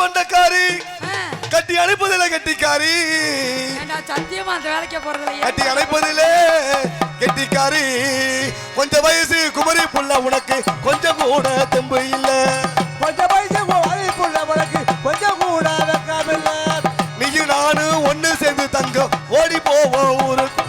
கொண்டக்காரி. கட்டி அணைப்பதில்லை கட்டிக்காரி. சத்தியமா அந்த வேலைக்கு போறது கட்டி அணைப்பதிலே கெட்டிக்காரி. கொஞ்சம் வயசு குமரி புள்ள உனக்கு கொஞ்சம் கூட தெம்பு இல்ல. கொஞ்சம் பைசா வாய்ப்புள்ள உனக்கு கொஞ்சம் கூட வைக்காமல்ல. நீயும் நானும் ஒண்ணு சேர்ந்து தங்கம். ஓடி போவோம் ஊருக்கு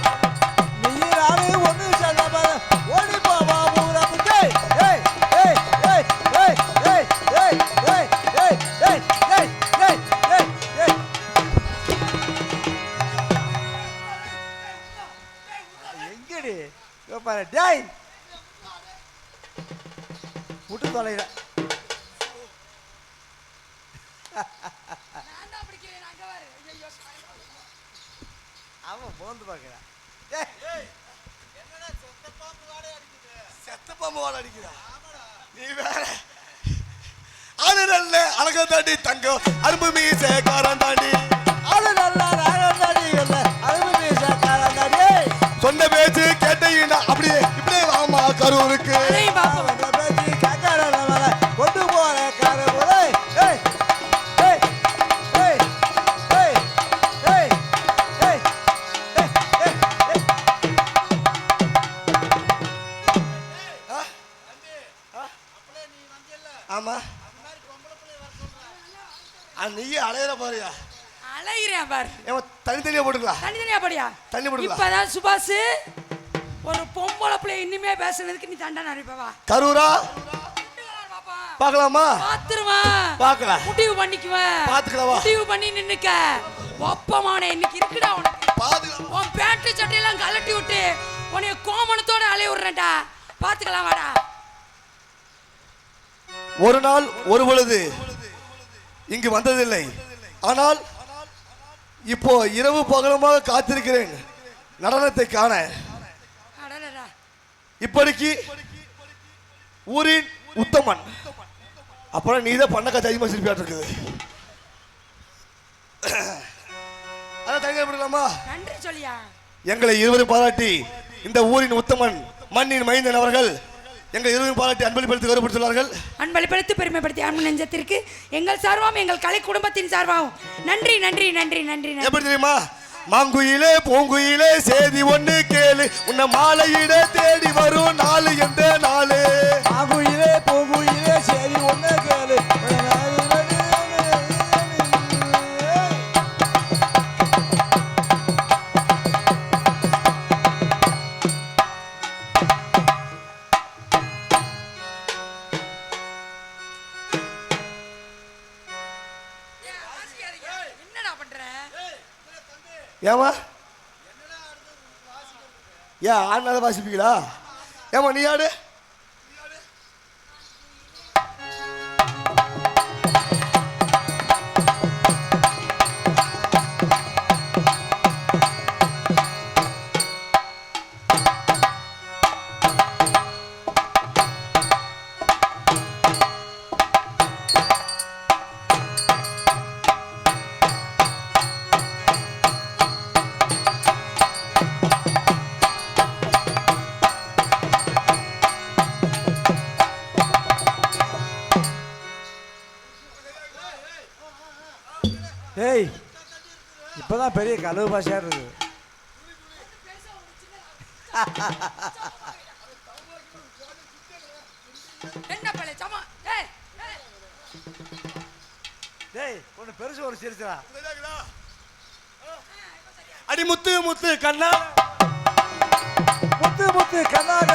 ஐயோ அவன் போந்து பார்க்கறான் செத்த பாம்பு வாழ அடிக்கிறா நீ வேற. ஆளு நல்ல அழக தாண்டி தங்கம். அரும்பு மீச காரம் தாண்டி. அது நல்லா தாடி இல்ல. அருமை மீச காலந்தாடி சொன்ன பேச்சு கேட்டீங்கன்னா அப்படியே இப்படியே வாமா கரூருக்கு. போட்டுக்கலாம் தனித்தனியா படியா தண்ணி போட்டுக்கலாம் இப்பதான் சுபாஷ் ஒரு பொம்பளை பிள்ளை இன்னுமே பேசுனதுக்கு நீ தண்டனை அனுப்பவா கரூரா? பார்க்கலாமா? பாத்துருவான் பார்க்கலாம் முடிவு பண்ணிக்குவேன் பாத்துக்கலாமா? முடிவு பண்ணி நின்னுக்க. ஒப்பமான இன்னைக்கு இருக்குடா உனக்கு. உன் பேண்ட் சட்டையெல்லாம் கலட்டி விட்டு உன்னைய கோமணத்தோட அலைய விடுறேன்டா. பாத்துக்கலாம் வாடா. ஒரு நாள் ஒரு பொழுது இங்கு வந்ததில்லை. ஆனால் இப்போ இரவு பகலமாக காத்திருக்கிறேன். நடனத்தை காண. இப்படிக்கு ஊரின் உத்தமன். அப்புறம் நீ தான் பண்ண கதை அதிகமாக சிரிப்பியாட்டு இருக்குது அதான் தங்க விடலாமா? நன்றி சொல்லியா? எங்களை இருவரும் பாராட்டி இந்த ஊரின் உத்தமன் மண்ணின் மைந்தன் அவர்கள் எங்கள் இருவரும் பாராட்டி அன்பளிப்படுத்தி கௌரவப்படுத்துள்ளார்கள் அன்பளிப்படுத்தி பெருமைப்படுத்தி அன்பு நெஞ்சத்திற்கு எங்கள் சார்பாகவும் எங்கள் கலை குடும்பத்தின் சார்பாகவும். நன்றி நன்றி நன்றி நன்றி நன்றி. எப்படி தெரியுமா? மாங்குயிலே பூங்குயிலே சேதி ஒண்ணு கேளு. உன்னை மாலையிட தேடி வரும் நாலு எந்த நாளு. ஆகுயிலே ஏமா ஏன் ஆடினால வாசிப்பீங்களா ஏமா நீ ஆடு? கழுவு பாஷா இருக்கு என்ன பழைய சமா. ஏய் ஏய். டேய் ஒன்று பெருசு ஒரு சிரிச்சா அடி முத்து முத்து கண்ணா. முத்து முத்து கண்ணாக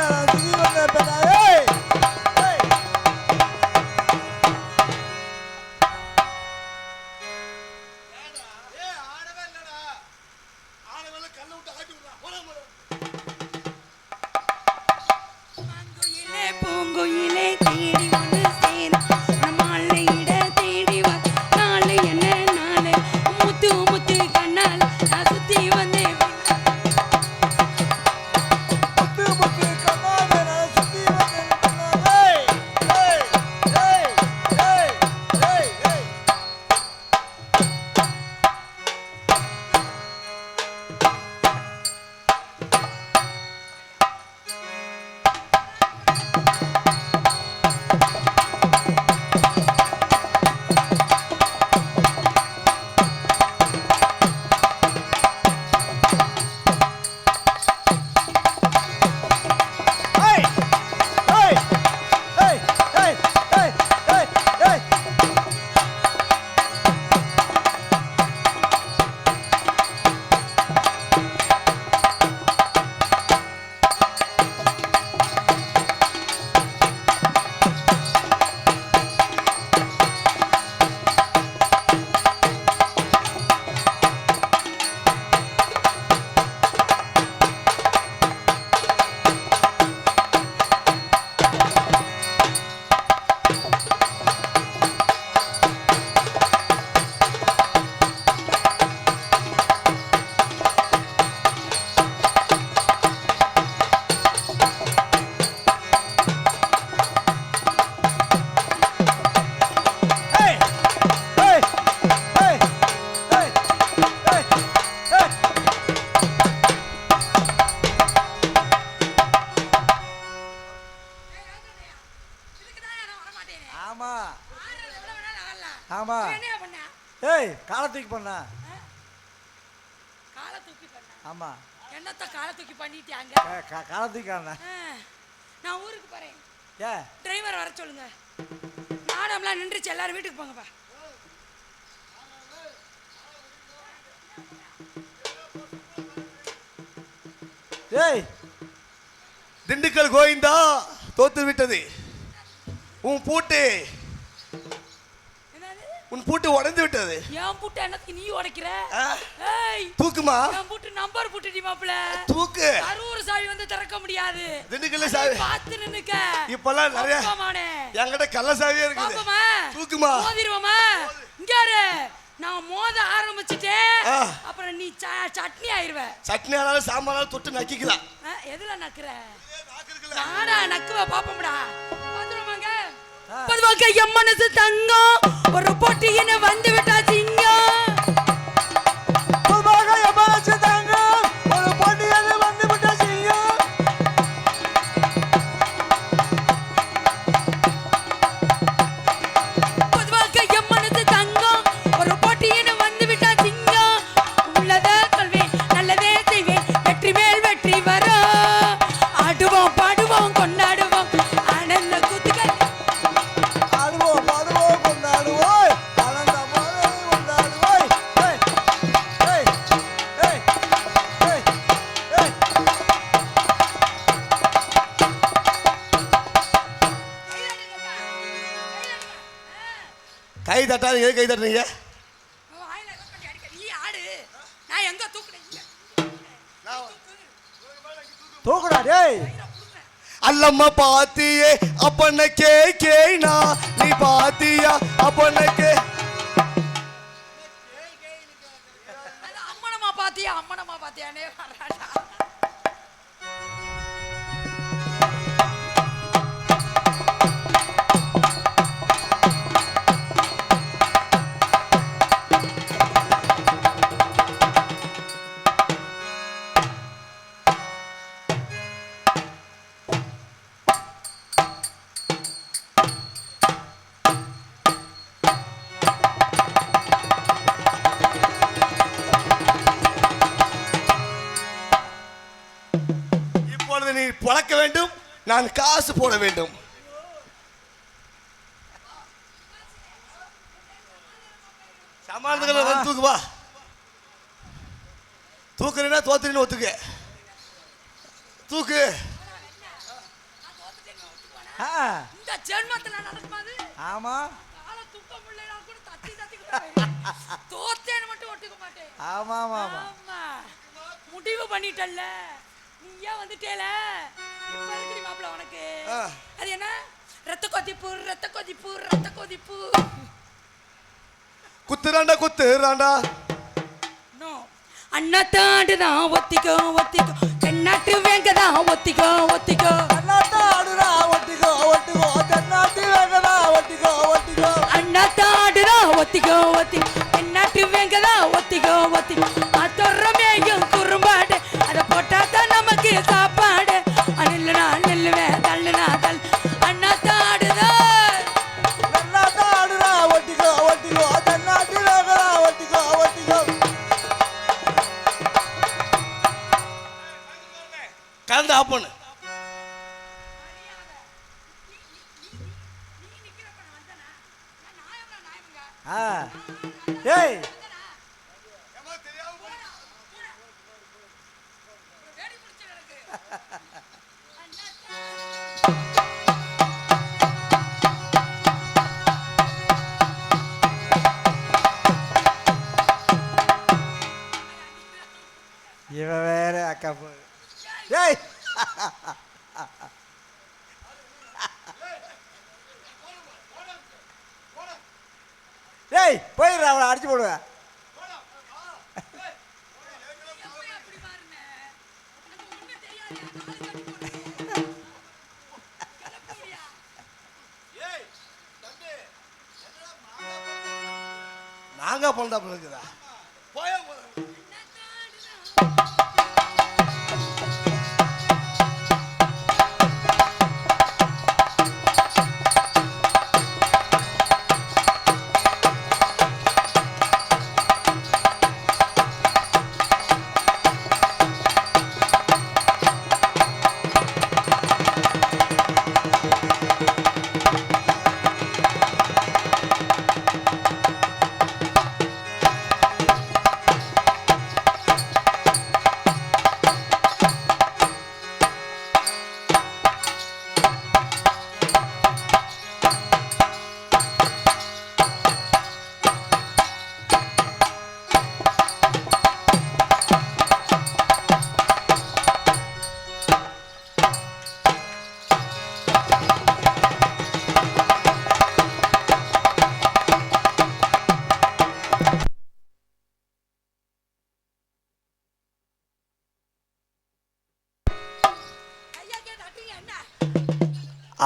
தூக்கி பண்ணா காலை தூக்கி பண்ண ஆமா. என்னத்த காலை தூக்கி பண்ணிட்டாங்க காலை தூக்கி நான் ஊருக்கு போறேன். ஏ? டிரைவர் வர சொல்லுங்க. நாடம்லாம் நின்றுச்சு எல்லாரும் வீட்டுக்கு போங்கப்பா. ஏய்! திண்டுக்கல் கோவிந்தா தோத்து விட்டது உன் பூட்டு உன் பூட்டு உடைந்து விட்டது. என் புட்டு என்னத்துக்கு நீ உடைக்கிற? ஏய் தூக்குமா? என் புட்டு நம்பர் புட்டுடி மாப்பிள. தூக்கு. கரூர் சாவி வந்து திறக்க முடியாது. திண்டுக்கல்ல சாவி. பார்த்து நின்னுக்க. இப்பெல்லாம் நிறைய பாப்பமானே என்கிட்ட கள்ள சாவியே இருக்குது. பாப்பமா தூக்குமா? மோதிருவோமா? இங்க இரு நான் மோத ஆரம்பிச்சிட்டேன். அப்புறம் நீ சட்னி ஆயிருவ. சட்னி ஆனாலும் சாம்பாராலும் தொட்டு நக்கிக்கலாம். எதுல நக்குற? நாடா நக்குவ பாப்போம்டா. பொதுவாக என் மனசு தங்கம். ஒரு போட்டின்னு வந்து விட்டா அல்லம்மா பாத்தியே அப்பன கே கேனா வேண்டும். சமாளத்துக்கு வந்து தூக்கு வா. தூக்குறேன்னா தோத்துறேன்னு ஒத்துக்க. தூக்கு. ஆ. இந்த ஜென்மத்துல நடக்குமாது? ஆமா. தோத்தேன்னு மட்டும் ஒட்டுக்க மாட்டேன். ஆமா ஆமா ஆமா. ஆமா. முடிவு பண்ணிட்டல்ல. நீ ஏன் வந்துட்டேல? மாப்பிள உனக்கு. அது என்ன? ரத்த கொதிப்பு ரத்த கொதிப்பு ரத்த கொதிப்பு. குத்துறாண்டா குத்துறாண்டா அண்ணா தாண்டுதான் ஒத்திக்கோ ஒத்திக்கோ. தென்னாட்டு வேங்கதான் ஒத்திக்கோ ஒத்திக்கோ. தென்னாட்டு ஆடுடா ஒட்டிக்கோ ஒட்டிக்கோ தென்னாட்டு வேகடா ஒட்டிக்கோ ஒட்டிக்கோ அண்ணா தாண்டுதான் ஒத்திக்கோ ஒத்திக்கோ. தென்னாட்டு வேங்கதான் ஒத்திக்கோ ஒத்திக்கோ. அத்தொறமேயும் கலந்து ஆஃப் பண்ணு ஏய் இவன் வேற அக்கா போய் ஏய் ஏய் போயிடுறா அவளை அடிச்சு போடுவேன் நாங்க பண்ணா இருக்குதா?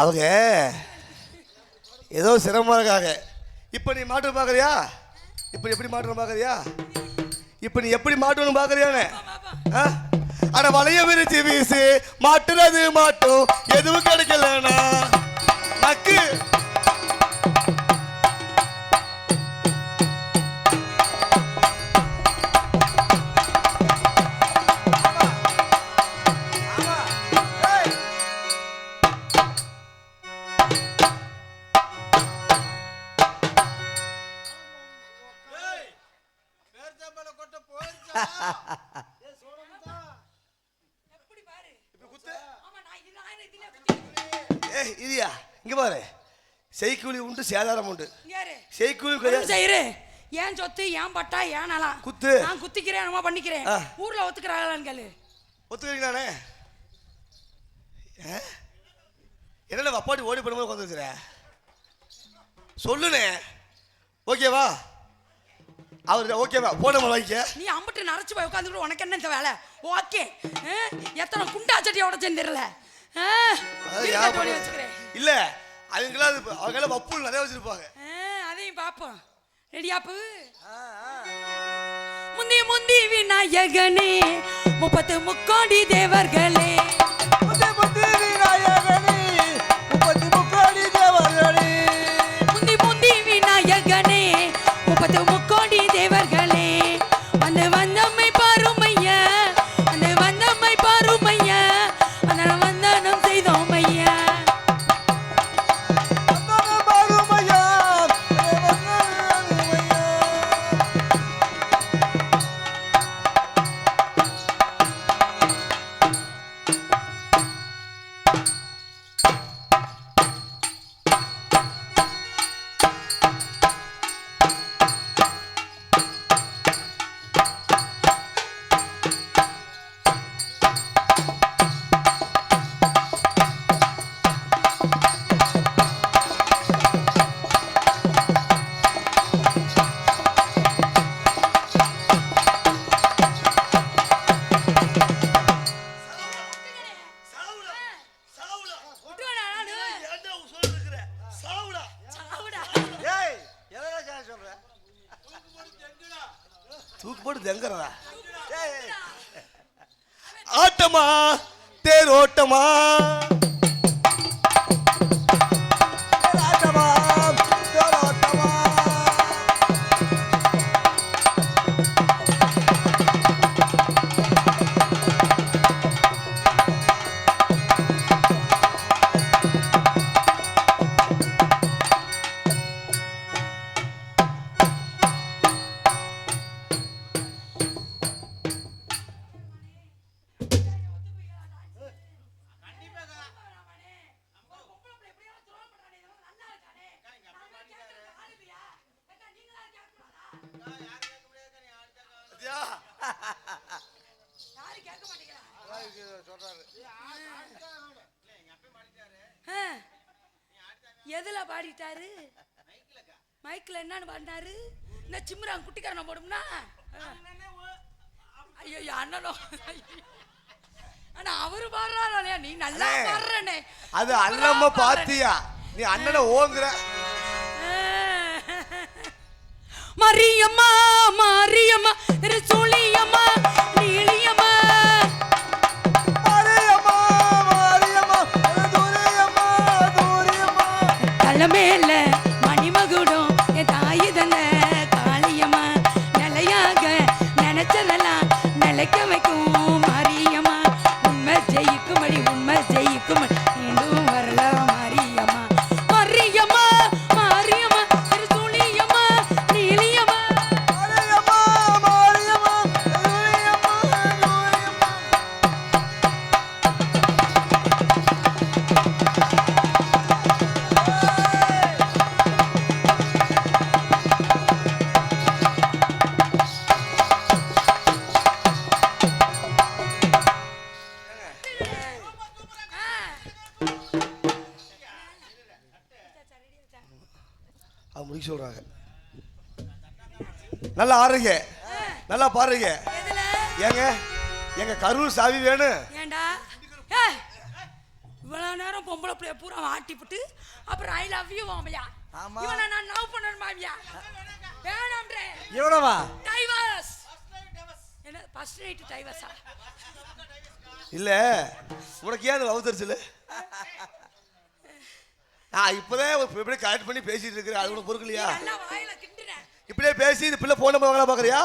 அவங்க ஏதோ சிரமமாக இருக்காங்க. இப்போ நீ மாட்டு பார்க்குறியா? இப்போ எப்படி மாற்றம் பார்க்குறியா? இப்போ நீ எப்படி மாற்றணும் பார்க்குறியானே ஆ? ஆனால் வளைய விரிச்சு வீசு மாட்டுறது மாட்டும். எதுவும் கிடைக்கலண்ணா. நக்கு செய்கூலி உண்டு சேதாரம் உண்டு. செய்கூலி செய்யரு. ஏன் சொத்து ஏன் பட்டா ஏன் நலம் குத்து. நான் குத்திக்கிறேன் என்னமோ பண்ணிக்கிறேன். ஊர்ல ஒத்துக்கிறாங்களான்னு கேளு. ஒத்துக்கிறீங்களாண்ணே ஆ? என்னடா அப்பாடி ஓடி போடும்போது உட்காந்து வச்சுற சொல்லுண்ணே. ஓகேவா அவர் ஓகேவா போன வாங்கிக்க. நீ அம்பிட்டு நரைச்சு போய் உட்காந்துக்கிட்டு உனக்கு என்ன இந்த வேலை? ஓகே. எத்தனை குண்டா சட்டி உடச்சேன்னு தெரியல. ஆ, அதாவது இரு, யா கட்டி ஓடி பண்ணு. வச்சுக்கிறேன். இல்ல. அவங்களாம் அது அவங்களாம் வப்புல் நிறைய வச்சிருப்பாங்க. அதையும் பார்ப்போம். ரெடியாப்பு முந்தி முந்தி விநாயகனே முப்பத்து முக்கோடி தேவர்களே. பாடினாரு இந்த சிம்ரான் குட்டிக்காரனை போடும்னா? ஐயோ அண்ணனும் ஆனா அவரு பாடுறாரு இல்லையா? நீ நல்லா பாடுறனே. அது அண்ணம்மா பாத்தியா? நீ அண்ணனை ஓங்குற. மரியம்மா மாரியம்மா அது முடிக்க சொல்றாங்க. நல்லா ஆடுறீங்க. நல்லா எதுல? ஏங்க எங்க கரூர் சாவி வேணும் ஏண்டா? இவ்வளவு நேரம் பொம்பளை பிள்ளைய பூரா ஆட்டிப்புட்டு அப்புறம் ஐ லவ் யூ மாமியா. ஆமா. இவனை நான் லவ் பண்ணணும் மாமியா. வேணாம்ன்றே. எவ்வளவா? டைவர்ஸ் என்ன ஃபர்ஸ்ட் நைட் டைவர்ஸா இல்ல உனக்கு ஏன் லவ் தெரிச்சல நான் இப்போதான் ஒரு இப்படியே கரெக்ட் பண்ணி பேசிட்டு இருக்கிறேன் அது உனக்கு பொறுக்கலையா நல்லா வாயில கிண்டுறேன் இப்படியே பேசி இந்த பிள்ளை போன வாங்கலாம் பாக்குறியா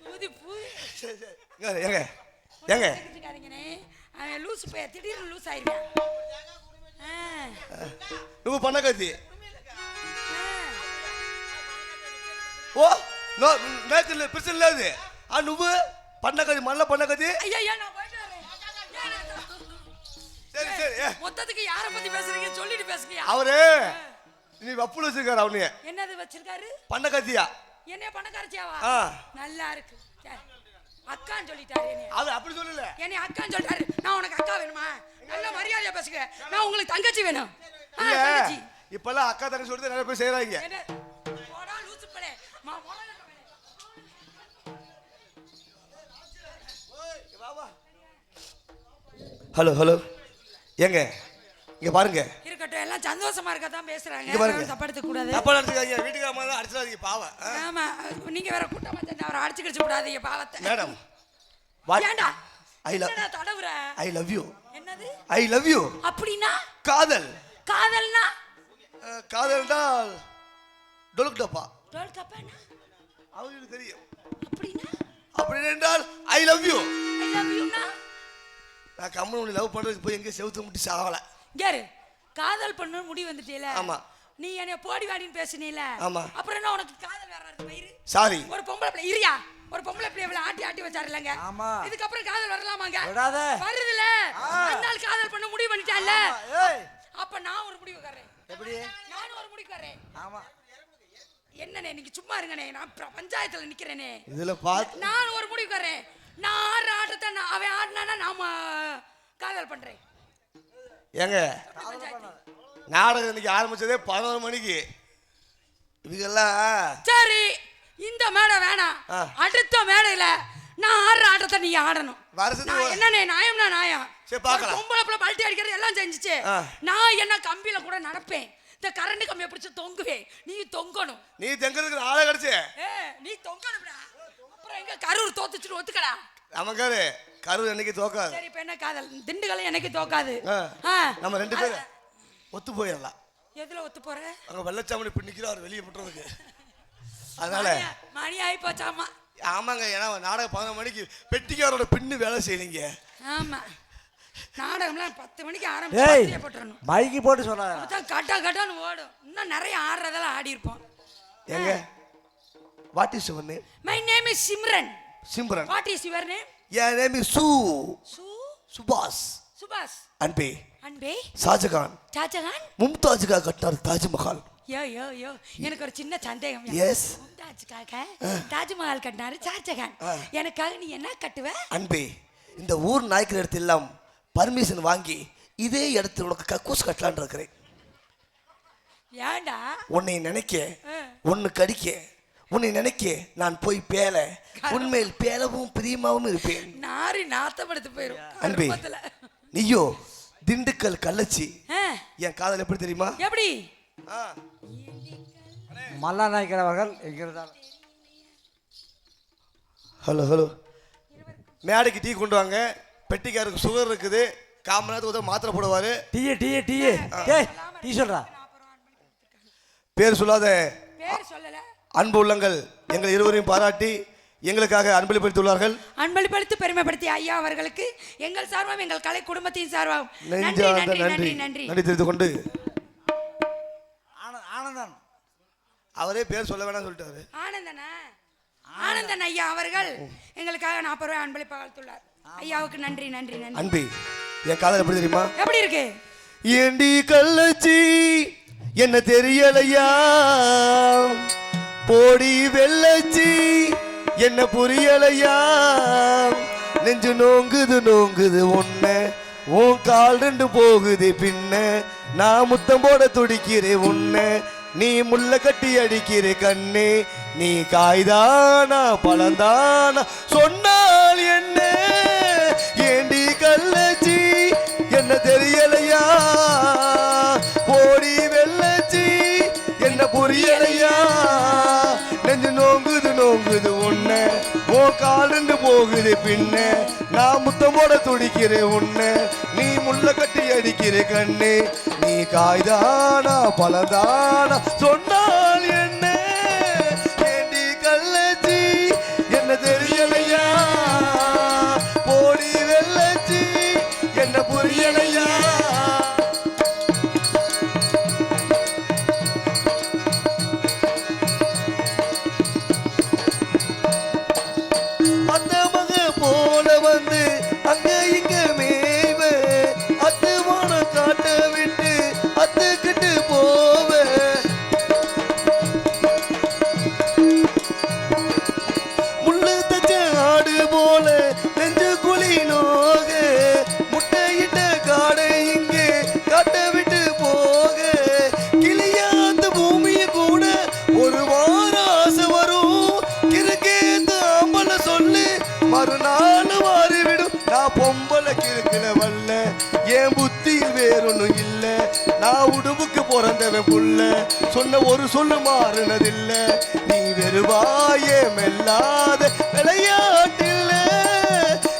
பூதி பூதி ஏங்க ஏங்க ஏங்க இருக்காருங்கண்ணே அவன் லூஸ் போய் திடீர்னு லூஸ் ஆயிருவான் ஆ, నువ్వు పండగది ఓ నో నాకు ప్రశ్న లేదు ఆ నువ్వు పండగది మళ్ళా పండగది ஐயா ஐயா நான் போயிட்டு வரேன் ஏன் நான் సరే సరే ఏ, மொத்தத்துக்கு யாரை பத்தி பேசுறீங்க சொல்லிட்டு பேசுங்கயா அவரு நீ அப்புல வச்சிருக்காரு அவனைய என்னது வச்சிருக்காரு పండగదియా என்னைய பணக்காரச்சியாவா ஆ. நல்லா இருக்கு சரி. அக்கான்னு சொல்லிட்டாரு என்னைய அது அப்படி சொல்லல என்னைய அக்கான்னு சொல்லிட்டாரு நான் உனக்கு அக்கா வேணுமா நல்ல மரியாதையா பேசுங்க நான் உங்களுக்கு தங்கச்சி வேணும் ஆ, இல்ல தங்கச்சி இப்பெல்லாம் அக்கா தங்கச்சி சொல்லிட்டு நிறைய பேர் செய்யறாங்க என்ன ஹலோ ஹலோ ஏங்க இங்க பாருங்க. இருக்கட்டும் எல்லாம் சந்தோஷமா இருக்க தான் பேசுறாங்க. இங்க பாருங்க. தப்பா எடுத்துக்க கூடாது தப்பா நடத்துக்காங்க வீட்டுக்கு அம்மா தான் அடிச்சிடாதீங்க பாவம்? ஆமா நீங்க வேற கூட்டமா சேர்ந்து அவரை அடிச்சு கிடிச்சு விடாதீங்க பாவத்தை. மேடம் ஏண்டா? ஐ லவ் தடவுற? ஐ லவ் யூ என்னது? ஐ லவ் யூ அப்படின்னா? காதல். காதல்னா? அஹ், காதல் தான் டொலுக் டப்பா. டோல் கப்பானா அவங்களுக்கு தெரியும். அப்படின்னா? அப்படி என்றால் I love you I love யூனா நான் கம்மன் உன்னை லவ் பண்றதுக்கு போய் எங்கேயும் செவுத்து முட்டி சாகல. யாரு? காதல் பண்ணு முடிவு வந்துட்டீல. ஆமா. நீ என்னைய போடி வாடின்னு பேசுனீல. ஆமா. அப்புறம் என்ன உனக்கு காதல் வேற வருது சாரி ஒரு பொம்பளை பிள்ளை இரியா ஒரு பொம்பளை பிள்ளை இவ்வளவு ஆட்டி ஆட்டி வச்சாரு இல்லங்க ஆமா. இதுக்கப்புறம் காதல் வரலாமாங்க? விடாத. வருதுல. ஆள் காதல் பண்ண முடிவு பண்ணிட்டான்ல. ஏய். அப்ப நான் ஒரு முடிவு வர்றேன் எப்படி? நானும் ஒரு முடிவு வர்றேன் ஆமா. என்னண்ணே நீங்க சும்மா இருங்கண்ணே. நான் பஞ்சாயத்துல நிக்கிறேனே இதுல பார்த்து நான் ஒரு முடிவு வர்றேன் நான் ஆடுற ஆட்டத்தை நான் அவன் ஆடினானா நாம காதல் பண்றேன். ஏங்க நாடகம் இன்னைக்கு ஆரம்பிச்சதே பதினோரு மணிக்கு. இவங்கெல்லாம் சரி இந்த மேடை வேணாம். அடுத்த மேடையில நான் ஆடுற ஆட்டத்தை நீ ஆடணும். வருஷத்துக்கு ஒரு- என்னண்ணே நியாயம்னா நியாயம். சரி, பார்க்கலாம். பொம்பளை பிள்ளை பல்ட்டி அடிக்கிறது எல்லாம் செஞ்சுச்சு. நான் என்ன கம்பியில கூட நடப்பேன். இந்த கரண்ட் கம்பியை பிடிச்சு தொங்குவேன். நீ தொங்கணும். நீ தெங்கிறதுக்கு ஆளை கிடைச்சு. நீ தொங்கணும்டா. அப்புறம் எங்க கரூர் தோத்துச்சுன்னு ஒத்துக்கடா? நமக்காரு கரு என்னைக்கு தோக்காது. சரி இப்ப என்ன காதல்? திண்டுக்கலை எனக்கு தோக்காது. நம்ம ரெண்டு பேரும் ஒத்து போயிடலாம். எதுல ஒத்து போற? அங்க வெள்ளச்சாமணி இப்ப நிக்கிறாரு வெளியே விட்டுறதுக்கு. அதனால மணி- ஆகி போச்சாமா ஆமாங்க ஏன்னா நாடகம் பதினொரு மணிக்கு பெட்டிக்காரோட பின்னு வேலை செய்றீங்க ஆமா. நாடகம்லாம் பத்து மணிக்கு ஆரம்பிச்சு போட்டுறணும். மைக்கு போட்டு அப்பதான் கட்டா கட்டான்னு ஓடும். இன்னும் நிறைய ஆடுறதெல்லாம் ஆடி இருப்போம் ஏங்க what is your name my name is Simran Simran what is your name N name is சு சு சுபாஷ் சுபாஷ் அன்பே அன்பே ஷாஜகான் ஷாஜகான் மும்தாஜுக்காக கட்டினார் தாஜ்மஹால் யோ யோ யோ எனக்கு ஒரு சின்ன சந்தேகம். Yes. மும்தாஜுக்காக தாஜ்மஹால் கட்டினாரு ஷாஜகான் எனக்காக நீ என்ன கட்டுவ? அன்பே இந்த ஊர் நாய்க்கிற இடத்தெல்லாம் பர்மிஷன் வாங்கி இதே இடத்துல உனக்கு கக்கூஸ் கட்டலான் இருக்கிறேன். ஏன்டா? உன்னை நினைக்க. உன்னை கடிக்க உன்னை நினைக்க நான் போய் பேல. உண்மையில் பேலவும் பிரியமாவும் இருப்பேன். நாரி நாத்தம் எடுத்து போயிரும். அன்பே. நீயோ திண்டுக்கல் கள்ளச்சி. என் காதல் எப்படி தெரியுமா? எப்படி? ஆ. மல்லா நாய்க்கர் அவர்கள் எங்கிருந்தால் ஹலோ ஹலோ. மேடைக்கு டீ கொண்டு வாங்க. பெட்டிக்காருக்கு சுகர் இருக்குது. காமன் நேரத்துக்கு உதவ மாத்திரை போடுவார். டீயே டீயே டீயே. டேய் டீ சொல்றா. பேர் சொல்லாத. பேர் சொல்லல. அன்பு உள்ளங்கள் எங்கள் இருவரையும் பாராட்டி எங்களுக்காக அன்பளிப்படுத்தியுள்ளார்கள் அன்பளிப்படுத்தி பெருமைப்படுத்திய ஐயா அவர்களுக்கு எங்கள் சார்பாகவும் எங்கள் கலை குடும்பத்தின் சார்பாகவும். நன்றி நெஞ்சார்ந்த நன்றி நன்றி. நன்றி தெரிந்து கொண்டு ஆனந்த் ஆனந்தன். அவரே பேர் சொல்ல வேணாம் சொல்லிட்டாரு. ஆனந்தனா? ஆனந்தன் ஐயா அவர்கள் எங்களுக்காக நாற்பது ரூபாய் அன்பளிப்பாக அளித்துள்ளார் ஐயாவுக்கு நன்றி நன்றி நன்றி. அன்பி என் காதல் எப்படி தெரியுமா? எப்படி இருக்கு? ஏண்டி கள்ளச்சி? என்ன தெரியலையா? போடி வெள்ளச்சி என்ன புரியலையா? நெஞ்சு நோங்குது நோங்குது உன்னை. உன் கால் ரெண்டு போகுது பின்ன. நான் முத்தம் போட துடிக்கிறேன் உன்ன. நீ முள்ள கட்டி அடிக்கிற கண்ணே. நீ காய்தானா பழந்தானா? சொன்னால் என்ன? ஏண்டி கல்லச்சி என்ன தெரியலையா? போடி வெள்ளச்சி என்ன புரியலையா? காலண்டு போகுது பின்ன. நான் முத்தமோட போட துடிக்கிறேன் உன்ன. நீ முள்ள கட்டி அடிக்கிற கண்ணு. நீ காய்தானா பலதானா சொன்னால் நான் உடுவுக்கு பிறந்தவன் புள்ள. சொன்ன ஒரு சொல்லு மாறுனதில்ல. நீ வெறுவாயே மெல்லாத விளையாட்டில்ல.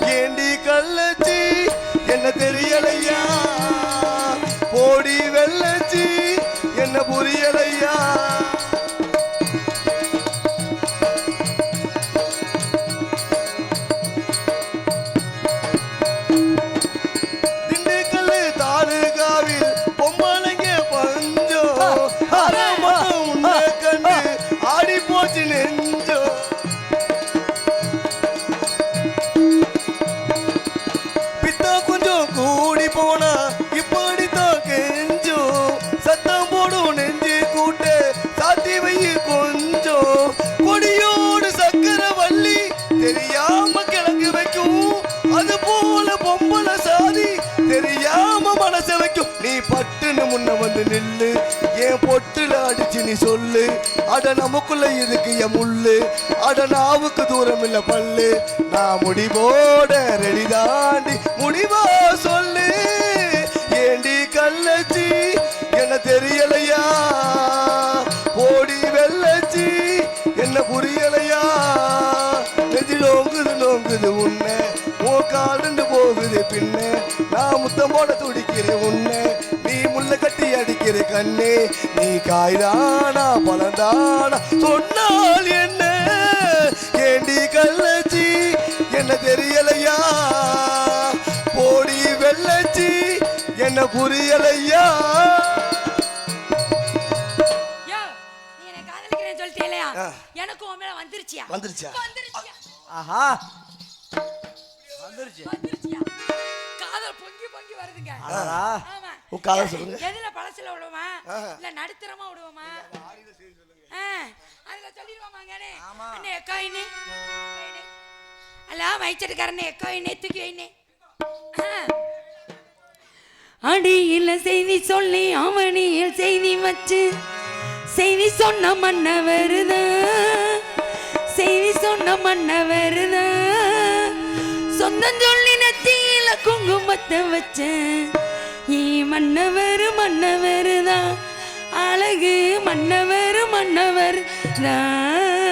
ஏண்டி கள்ளச்சி? என்ன தெரியலையா? போடி வெள்ளச்சி? என்ன புரியலையா? நீ சொல்லு. அட நமக்குள்ள இருக்கு என் முள்ளு. அட நாவுக்கு தூரம் இல்ல பல்லு. நான் முடிவோட ரெடி தாண்டி முடிவா சொல்லு. ஏண்டி கல்லச்சி என்ன தெரியலையா? போடி வெள்ளச்சி. என்ன புரியலையா? நெஞ்சி நோங்குது நோங்குது உன்னை. ஓ போகுது பின்ன. நான் முத்தம் போட துடிக்கிறேன் உன்னை. கண்ணே நீ காய்தானா பழந்தானா? சொன்னால் என்ன? ஏண்டி கள்ளச்சி? என்ன தெரியலையா? போடி வெள்ளச்சி என்ன புரியலையா. எனக்கு உன் மேல வந்துருச்சியா? வந்துருச்சா? ஆஹா. வந்துருச்சு வருதுங்க. ஆமா. எ- சொல்லுங்க. எதுல பழசுல விடுவோமா? ஆஹா. இல்ல நடுத்தரமா விடுவோமா? ஆ, அதுல சொல்லிடுவோமாங்கண்ணே அண்ணே எக்கோ அல்ல மைச்சட்டுக்காரனே எக்கோ இனே தூக்கி வைனே அடியில் செய்தி சொல்லி அவனியில் செய்தி வச்சு செய்தி சொன்ன மன்ன வருதா செய்தி சொன்ன மன்ன வருதா சொந்தம் சொல்லி நெத்தியில குங்குமத்தை வச்சேன். ஈ மன்னவர் மன்னவர் தான் அழகு மன்னவர் மன்னவர் தான்.